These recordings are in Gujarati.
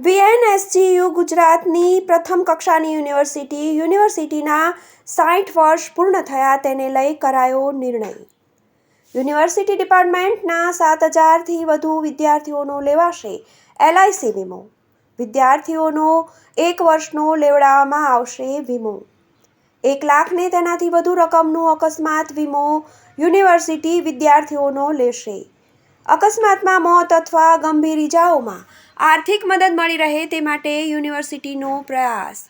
વીએનએસજીયુ ગુજરાતની પ્રથમ કક્ષાની યુનિવર્સિટી, યુનિવર્સિટીના સાઠ વર્ષ પૂર્ણ થયા તેને લઈ કરાયો નિર્ણય. યુનિવર્સિટી ડિપાર્ટમેન્ટના સાત હજારથી વધુ વિદ્યાર્થીઓનો લેવાશે એલઆઈસી વીમો. વિદ્યાર્થીઓનો એક વર્ષનો લેવડાવવામાં આવશે વીમો. એક લાખને તેનાથી વધુ રકમનો અકસ્માત વીમો યુનિવર્સિટી વિદ્યાર્થીઓનો લેશે. અકસ્માતમાં મોત અથવા ગંભીર ઇજાઓમાં આર્થિક મદદ મળી રહે તે માટે યુનિવર્સિટીનો પ્રયાસ.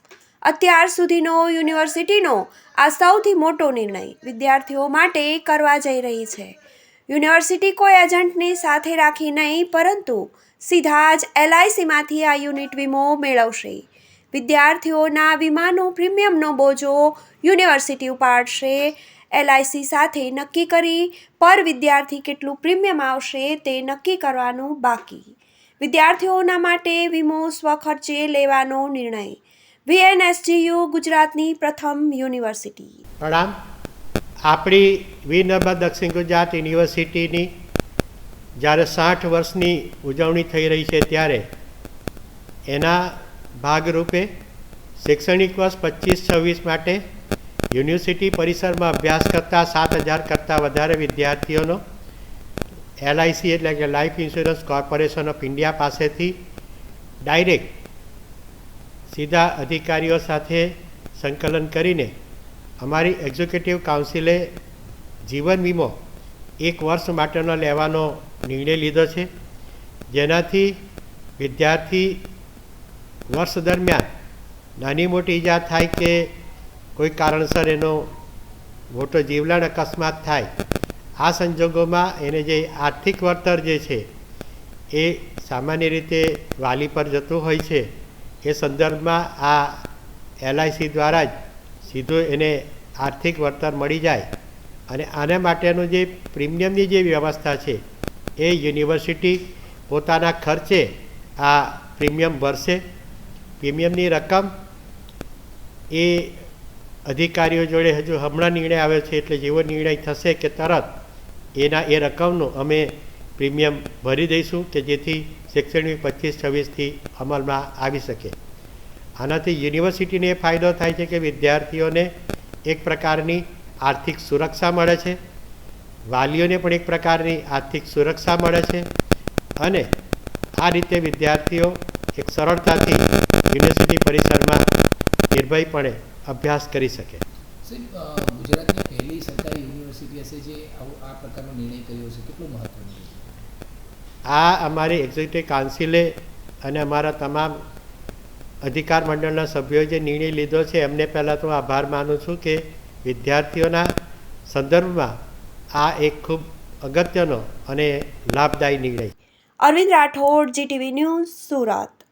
અત્યાર સુધીનો યુનિવર્સિટીનો આ સૌથી મોટો નિર્ણય વિદ્યાર્થીઓ માટે કરવા જઈ રહી છે. યુનિવર્સિટી કોઈ એજન્ટને સાથે રાખી નહીં, પરંતુ સીધા જ એલઆઈસીમાંથી આ યુનિટ વીમો મેળવશે. વિદ્યાર્થીઓના વીમાનો પ્રીમિયમનો બોજો યુનિવર્સિટી ઉપાડશે. એલઆઈસી સાથે નક્કી કરી પર વિદ્યાર્થી કેટલું પ્રીમિયમ આવશે તે નક્કી કરવાનું બાકી. વિદ્યાર્થીઓના માટે વીમો સ્વખર્ચે લેવાનો નિર્ણય. વીએનએસજીયુ ગુજરાતની પ્રથમ યુનિવર્સિટી. પ્રણામ આપણી વીર દક્ષિણ ગુજરાત યુનિવર્સિટીની જ્યારે સાઠ વર્ષની ઉજવણી થઈ રહી છે ત્યારે એના ભાગરૂપે શૈક્ષણિક વર્ષ પચીસ છવ્વીસ માટે યુનિવર્સિટી પરિસરમાં અભ્યાસ કરતા સાત હજાર કરતાં વધારે વિદ્યાર્થીઓનો એલઆઈસી એટલે કે Life Insurance Corporation of India પાસેથી ડાયરેક્ટ સીધા અધિકારીઓ સાથે સંકલન કરીને અમારી એક્ઝિક્યુટિવ કાઉન્સિલે જીવન વીમો એક વર્ષ માટેનો લેવાનો નિર્ણય લીધો છે. જેનાથી વિદ્યાર્થી વર્ષ દરમિયાન નાની મોટી ઈજા થાય કે કોઈ કારણસર એનો મોટો જીવલેણ અકસ્માત થાય, આ સંજોગોમાં એને જે આર્થિક વળતર જે છે, એ સામાન્ય રીતે વાલી પર જતું હોય છે, એ સંદર્ભમાં આ એલઆઈસી દ્વારા જ સીધું એને આર્થિક વળતર મળી જાય અને આના માટેનું જે પ્રીમિયમની જે વ્યવસ્થા છે, એ યુનિવર્સિટી પોતાના ખર્ચે આ પ્રીમિયમ ભરશે. પ્રીમિયમની રકમ એ અધિકારીઓ જોડે હજુ હમણાં નિર્ણય આવ્યો છે એટલે જેવો નિર્ણય થશે કે તરત એના એ રકમનું અમે પ્રીમિયમ ભરી દઈશું કે જેથી શૈક્ષણિક પચીસ, છવ્વીસથી અમલમાં આવી શકે. આનાથી યુનિવર્સિટીને એ ફાયદો થાય છે કે વિદ્યાર્થીઓને એક પ્રકારની આર્થિક સુરક્ષા મળે છે. વાલીઓને પણ એક પ્રકારની આર્થિક સુરક્ષા મળે છે. અને આ રીતે વિદ્યાર્થીઓ એક સરળતાથી યુનિવર્સિટી પરિસરમાં નિર્ભયપણે અભ્યાસ કરી શકે. ગુજરાતની પહેલી સરકારી યુનિવર્સિટી હશે જે આ પ્રકારનો નિર્ણય કર્યો છે કેટલો મહત્વનો આ અમારી એક્ઝિક્યુટિવ કાઉન્સિલે અને અમારા તમામ અધિકાર મંડળના સભ્યોએ જે નિર્ણય લીધો છે એમને પહેલાં તો આભાર માનું છું કે વિદ્યાર્થીઓના સંદર્ભમાં આ એક ખૂબ અગત્યનો અને લાભદાયી નિર્ણય. Arvind Rathod GTV news Surat.